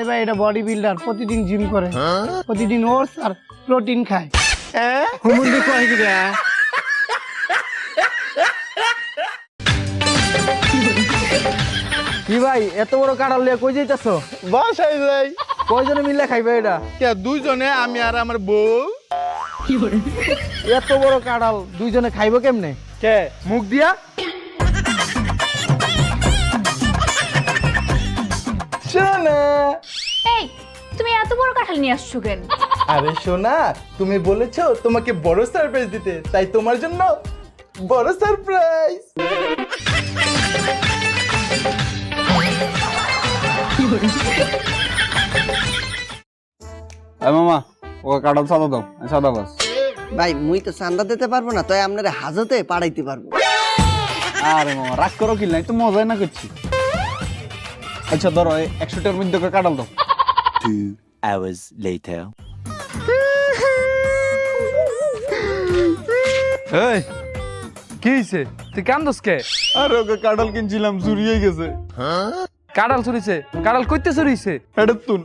এই ভাই এটা বডি বিল্ডার প্রতিদিন জিম করে। প্রতিদিন ওটস আর প্রোটিন খায়। হুমুন্দি কয় কি কি ভাই এত বড় কাঁঠাল লিয়ে কই যাইতাছ? বাসায় যাই কয়জনে মিলে খাইবে এটা? কে দুইজনে আমি আর আমার বউ। এত বড় কাঁঠাল দুইজনে খাইবো কেমনে? কে মুখ দিয়া? কাঁঠাল নিয়ে আসছো কেন? আরে সোনা তুমি বলেছ তোমাকে বড় সারপ্রাইজ দিতে তাই তোমার জন্য বড় সারপ্রাইজ মামা ও কাঁঠাল সাদা দাও সাদা বাস। ভাই মুই তো চান্দা দিতে পারব না তাই আপনার হাজতে পাড়াইতে পারব। আরে মামা রাগ করো কি নাই তো মজাই না করছি। আচ্ছা ধরো এই একশো টাকার মধ্যে করে কাঁঠাল দাও। Hours later. এই কি হইছে? তুই কান্দস কে? আর ওকে কাঁঠাল কিনছিলাম চুরি হয়ে গেছে। কাড়াল চুরিছে? কাড়াল কইতে চুরিছে? পেটের তুন।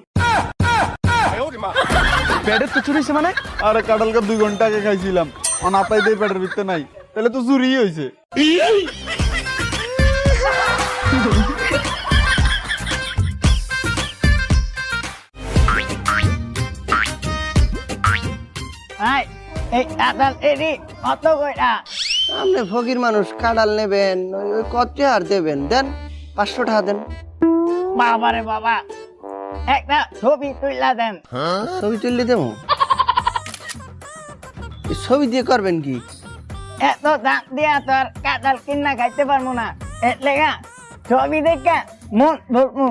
পেটের তো চুরিছে মানে? আরে কাঁঠালকে দুই ঘণ্টা আগে খাইছিলাম। অনাপাই দিয়ে পেটের ভিতরে নাই। তাহলে তো চুরি হয়েছে ভাই এই কাঁঠাল এরি কত কইরা। আপনি ফকির মানুষ কাঁঠাল নেবেন ওই কত আর দেবেন। দেন পাঁচশো টাকা দেন। বাবা রে বাবা একটা ছবি তুইলা দেন। ছবি তুললে দেবো? এই ছবি দিয়ে করবেন কি? এত দাম দিয়া তোর কাঁঠাল কিনা খাইতে পারব না। এর লেগা ছবি দেখে মন ভরমু।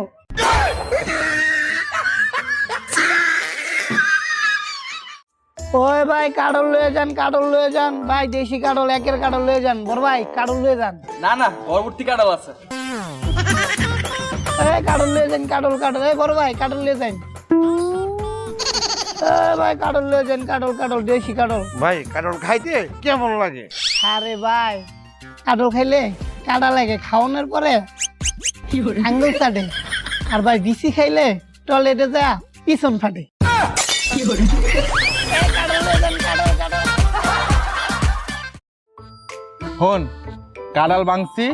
ওই ভাই কাঠল লয়ে যান কাঠল লয়ে যান। ভাই দেশি কাঠল একের কাঠল লয়ে যান। বড় ভাই কাঠল লয়ে যান। না না পরবর্তী কাঁঠাল আছে। এই কাঠল লয়ে যান কাঠল কাঠল। এই বড় ভাই কাঠল লয়ে যান। এই ভাই কাঠল লয়ে যান কাঠল কাঠল দেশি কাঠল। ভাই কারণ খাইতে কেমন লাগে? আরে ভাই কাঠল খাইলে কাটা লাগে। খাওয়ানোর পরে আঙ্গুল চাটে আর ভাই বিসি খাইলে টয়লেটে যা পিছন ফাটে। হন, কাঁড়াল বাংসি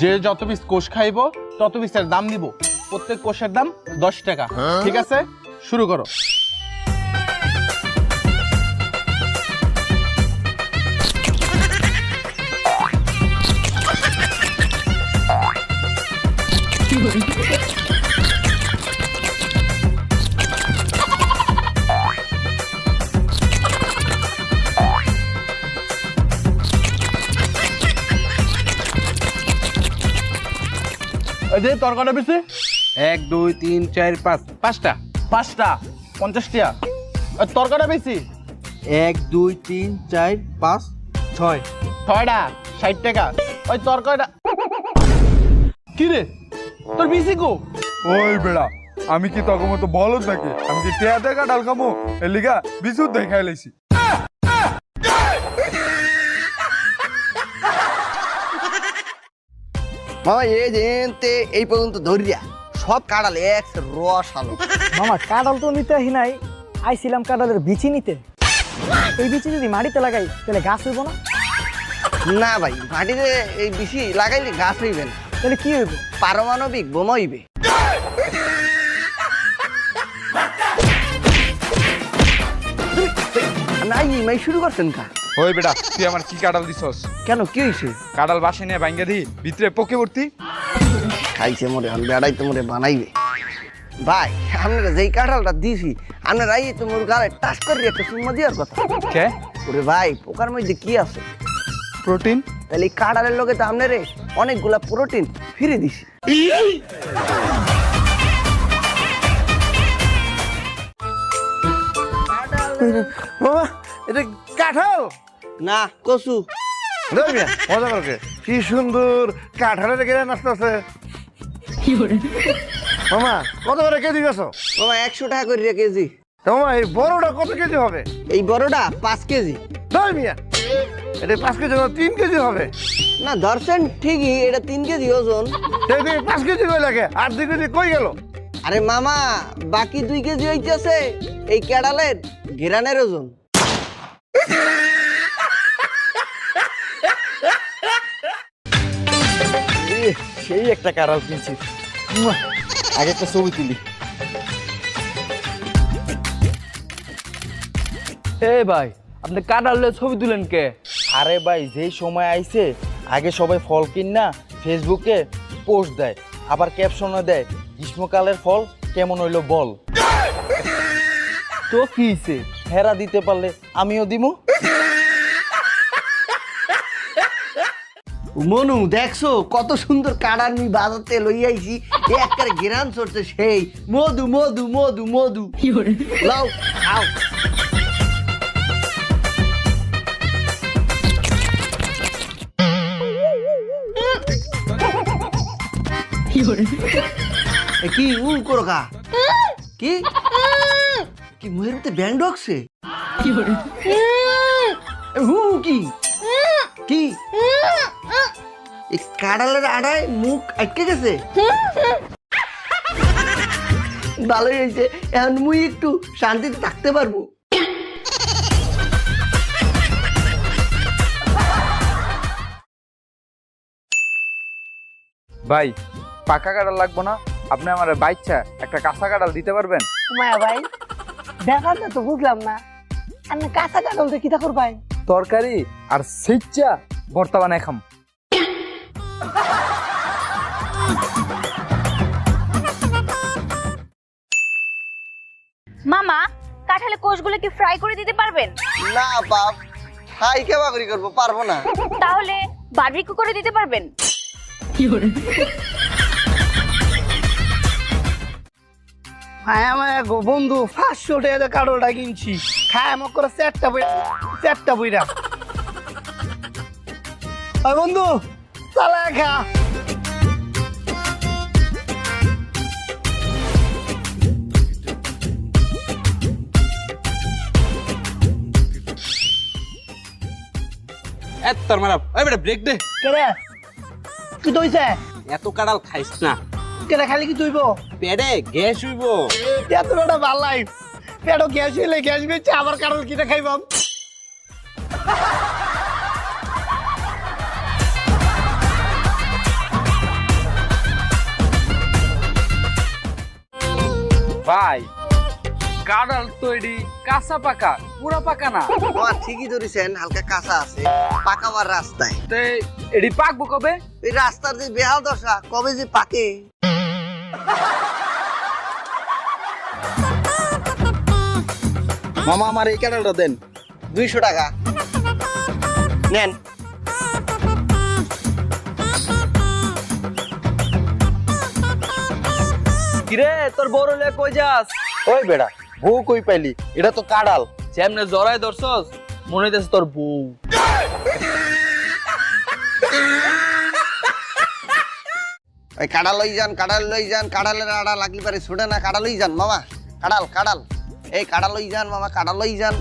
যে যত পিস কোষ খাইবো, তত পিসের দাম দিব প্রত্যেক কোষের দাম দশ টাকা। ঠিক আছে? শুরু করো। এই যে তরকাটা বেশি এক দুই তিন চার পাঁচ। পাঁচটা। পাঁচটা? পঞ্চাশ টাকা আর তরকাটা বেশি এক দুই তিন চার পাঁচ ছয়। ছয়টা? ষাট টাকা। ওই তরকারিটা কি রে? তোর বেশি গো ওই বেড়া আমি কি তখন মতো বলদ নাকি? আমি কি টেয়া দেখা ডাল খামো? এর লিগা বিশুদ্ধ দেখাই লাইছি। মামা এই যে এনতে এই পর্যন্ত ধরিয়া সব কাঁঠাল এক রস আলো মামা কাঁঠাল তো নিতে নাই। আইছিলাম কাঁঠালের বিচি নিতে। এই বিচি যদি মাটিতে লাগাই তাহলে গাছ হইব না? না ভাই মাটিতে এই বেশি লাগাইলে গাছ হইবে না। তাহলে কি হইব? পারমাণবিক বোমা হইবে। নাই মাই শুরু করছেন কা? ওই বেটা তুই আমার কি কাঁঠাল দিছস? কেন কি হয়েছে? কাঁঠাল বাসে নিয়ে ভাঙ্গা দি ভিতরে পোকে ভর্তি। খাইছে মোরে আমি বেড়াই তো মোরে বানাইবে। ভাই আপনারা যেই কাঁঠালটা দিছি আপনারা এই তো মোর গালে টাচ করে একটা চুম্মা দেওয়ার কথা। কে? ওরে ভাই পোকার মধ্যে কি আছে? প্রোটিন? তাহলে এই কাঁঠালের লোকে তো আপনারে অনেকগুলা প্রোটিন ফিরে দিছি। বাবা এটা কাঁঠাল? না কচু। দেখবি মজা করকে কি। সুন্দর কাঁঠালের গেলে নাচতেছে মামা কত করে কেজি গেছো? বাবা একশো টাকা করে রে কেজি মামা এই বড়টা কত কেজি হবে? এই বড়টা পাঁচ কেজি। দশ মিয়া এটা পাঁচ কেজি না তিন কেজি হবে। না ধরছেন ঠিকই এটা তিন কেজি ওজন। পাঁচ কেজি কই লাগে? আর দুই কেজি কই গেল? আরে মামা বাকি দুই কেজি হইতেছে এই কেডালের ঘেরানের ওজন। সেই একটা কাঁড়াল কিনছি। আগে একটা ছবি তুলি। এ ভাই আপনি কাটালে ছবি তুলেন কে? আরে ভাই যেই সময় আইছে আগে সবাই ফল কিন না ফেসবুকে পোস্ট দেয় আবার ক্যাপশনে দেয় গ্রীষ্মকালের ফল কেমন হইল বল। তো কি হেরা দিতে পারলে আমিও দিমু। মনু দেখছ? কত সুন্দর কাড়ার মি বাজাতে লই আইছি। একবারে ঘেরান চড়ছে সেই। মধু মধু মধু মধু। লাও খাও। কি উ করো কা কি? কি মুহের মধ্যে ব্যান্ড ঢুকছে এ হু কি? কি? এই কাঁড়ালের আড়ায় মুখ আটকে গেছে? ভালোই হয়েছে। এখন মুই একটু শান্তিতে থাকতে পারব। ভাই পাকা কাঁঠাল লাগবো না? আপনি আমার বাইচ্ছা একটা কাঁচা কাঁঠাল দিতে পারবেন? মায়া ভাই ব্যাপারটা তো বুঝলাম না। আপনি কাঁচা কাঁঠাল দিয়ে কিতা করবাই তরকারি আর সেচ্চা ভর্তা বানায় খাম। মামা কাঁঠালে কোষগুলো কি ফ্রাই করে দিতে পারবেন? না বাপ। হাই কে বাকরি করব? পারব না। তাহলে বারবিকিউ করে দিতে পারবেন? মায়া মায়া গো বন্ধু পাঁচশো টাকা কাঁঠালটা কিনছি। খায় আমার করে চারটা বই চারটা বইরা ওই বন্ধু চালা খা। এত তোর মারা ওই বেটা ব্রেক দে। কেরে কি দইছে? এত কাঁড়াল খাইস না। কেরে খালি কি তুইব পেটে গ্যাস হইব। এত বড় ভালাই পেটো গ্যাস হইলে গ্যাস বেচে আবার কাঁঠাল কিনে খাইবাম। ভাই কাঁঠাল তৈরি কাঁচা পাকা পুরা পাকা না? আমার ঠিকই ধরেছেন হালকা কাঁচা আছে পাকাবার রাস্তায়। তো এটি পাকবো কবে? এই রাস্তার যে বেহাল দশা কবে যে পাকে? মামা আমার এই কাঁঠালটা দেন। দুইশো টাকা। নেন। কিরে তোর বড় লে কই যাস? ওই বেড়া বউ কই পাইলি? এটা তো কাঁড়াল। যেমনে জড়াই ধরছস মনে হইতেছে তোর বউ। ওই কাঁড়া লই যান কাঁড়াল লই যান কাঁড়ালের আড়া লাগলি পারে ছোটে না কাঁড়া লই যান মামা কাঁড়াল কাঁড়াল। এই কাঁড়া লই যান মামা কাঁড়া লই যান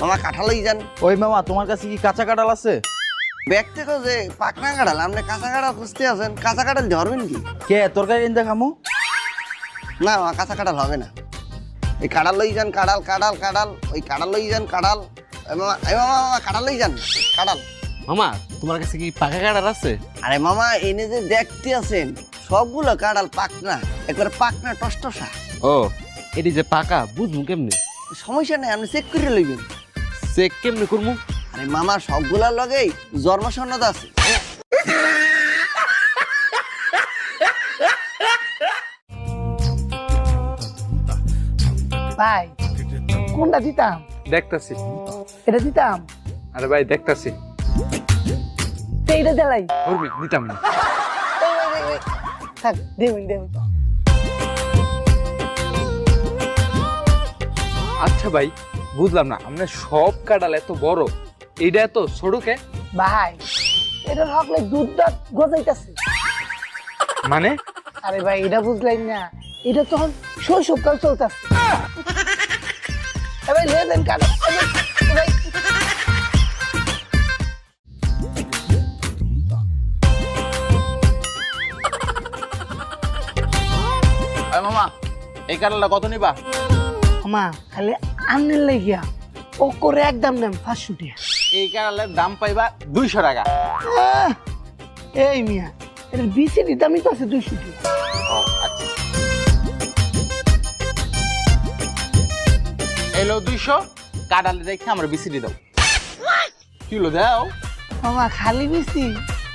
মামা কাঁঠা লই যান। ওই মামা তোমার কাছে কি কাঁচা কাঁঠাল আছে? ব্যাগ থেকে যে পাকনা কাঁড়াল আপনি কাঁচা কাঁড়াল খুঁজতে আছেন কাঁচা কাঁড়াল ধরবেন কি? কে তরকারি এনে খামু? না মামা কাঁচা কাঁড়াল হবে না। এই কাঁড়াল লই যান কাঁড়াল কাঁড়াল কাঁড়াল ওই কাঁড়াল লই যান কাঁড়াল। এই মামা এই মামা মামা কাঁড়াল লই যান কাঁড়াল। মামা তোমার কাছে কি পাকা কাঁড়াল আছে? আরে মামা এনে যে দেখতে আছেন সবগুলো কাঁড়াল পাকনা একবার পাকনা টসটসা। ও এটি যে পাকা বুঝমু কেমনে? সমস্যা নেই আপনি চেক করে লইবেন। চেক কেমনে করমু আরে মামা সবগুলার লগেই জন্ম আছে। ভাই কোনটা দিতাম? দেখতাছি। এটা দিতাম? আরে ভাই দেখতাছি। এইটা দেলাই। নিতাম না। থাক দেবেন দেবেন। আচ্ছা ভাই বুঝলাম না সব কাঁঠাল এত বড় এইটা এত ছোটকে ভাই এটা হকলে দুধ দাঁত গজাইতেছে। মানে? আরে ভাই এটা বুঝলাই না এটা তখন শৈশবকাল চলতেছে। ভাই লে দেন এই এই কত নিবা? মামা খালি আনলে লাগিয়া ও করে একদম নেন পাঁচশো টাকা এই কাঁঠালের দাম পাইবা দুইশো টাকা। আহ, এই মিয়া এটা বিসিডি দামই তো আছে দুইশো টাকা। ও আচ্ছা। এলো দুইশো কাঁঠালে দেখে আমরা বিসিডি দাও। কিলো দাও? মামা খালি বিসি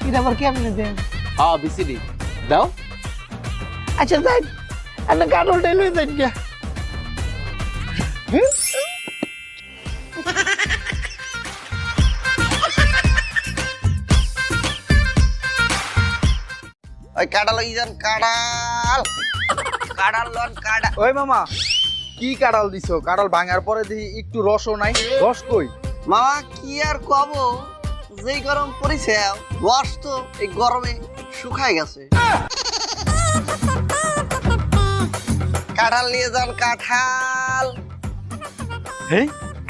এটা আবার কেমনে দেন? হ্যাঁ বিসিডি। দাও। আচ্ছা যাই। একটা কাটলটাই লয়ে যাই গিয়া ওই কাঁড়া লই যান কাঁড়াল কাঁড়াল লন কাঁড়া ওই মামা কি কাঁড়াল দিছো কাঁড়াল ভাঙার পরে দেখি একটু রসও নাই রস কই মামা কি আর কব যেই গরম পড়েছে রস তো এই গরমে শুকায় গেছে কাঁঠাল নিয়ে যান কাঁঠাল।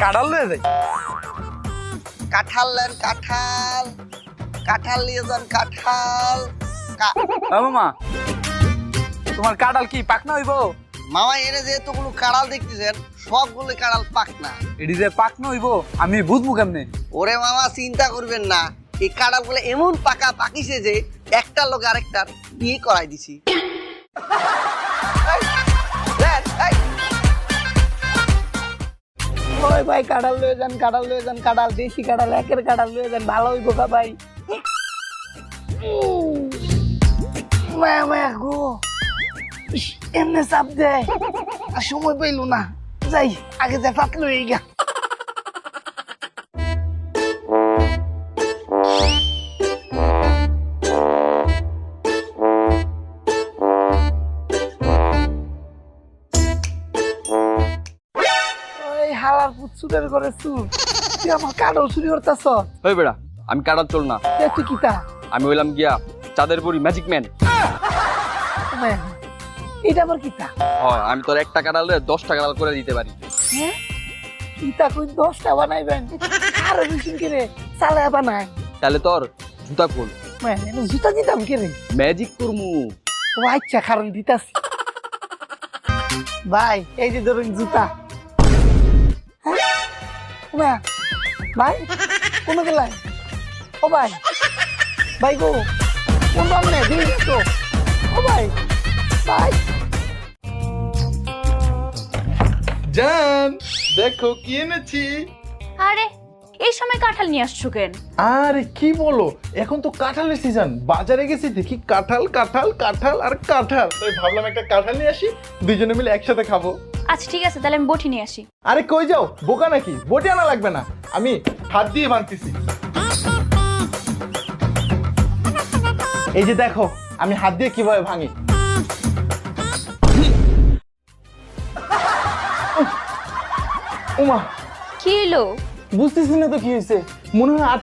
কাঁড়াল লয়ে যাই? কাঁঠাল নেন কাঁঠাল। কাঁঠাল নিয়ে যান কাঁঠাল। মামা তোমার কাঁঠাল কি পাকনা হইব? মামা এনে যেহেতু কোনো কাঁড়াল দেখতেছেন সবগুলো কাঁড়াল পাক না এটি যে পাকনা হইব আমি বুঝব কেমনে? ওরে মামা চিন্তা করবেন না। এই কাঁড়ালগুলো এমন পাকা পাকিছে যে একটা লোক আরেকটার বিয়ে করাই দিছি। ওই ভাই কাঁঠাল লয়ে যান কাঁঠাল লয়ে যান কাঁঠাল দেশি কাঁঠাল একের কাঁঠাল লয়ে যান ভালো হইব কা ভাই। উম, মায়া মায়া গো। ইস, এমনে চাপ দেয়। আর সময় পাইলো না। যাই আগে যাই পাতলো এই গা চুরের করে চুর তুই আমার কাঁঠাল চুরি করতেছ? ওই বেড়া আমি কাঁঠাল চল না। তুই কিতা? আমি হইলাম গিয়া চাঁদের বুড়ি ম্যাজিক ম্যান এটা আবার কিতা? হয় আমি তোর একটা কাঁঠালে দশটা কাঁঠাল করে দিতে পারি। হ্যাঁ? ইতা কই দশটা বানাইবেন আরও বেশি করে চালা বানাই। তাহলে তোর জুতা খোল জুতা দিতাম কে রে ম্যাজিক করমু। ও আচ্ছা কারণ দিতাছি। ভাই এই যে ধরুন জুতা। হ্যাঁ? ও ভাই, ভাই কোন গেলাই ও ভাই ভাই গো কোন সামনে দিন তো? ও ভাই ভাই। জান দেখো কি এনেছি? আরে এই সময় কাঁঠাল নিয়ে আসছো কেন? আরে কি বলো? এখন তো কাঁঠালের সিজন বাজারে গেছি দেখি কাঁঠাল কাঁঠাল কাঁঠাল আর কাঁঠাল। তাই ভাবলাম একটা কাঁঠাল নিয়ে আসি দুজনে মিলে একসাথে খাব। আচ্ছা ঠিক আছে তাহলে আমি বটি নিয়ে আসি। আরে কই যাও? বোকা নাকি? বটি আনা লাগবে না। আমি হাত দিয়ে ভাঙতেছি এই যে দেখো আমি হাত দিয়ে কীভাবে ভাঙি। উমা। কি হলো? বুঝতেছি না তো কি হয়েছে মনে হয় আর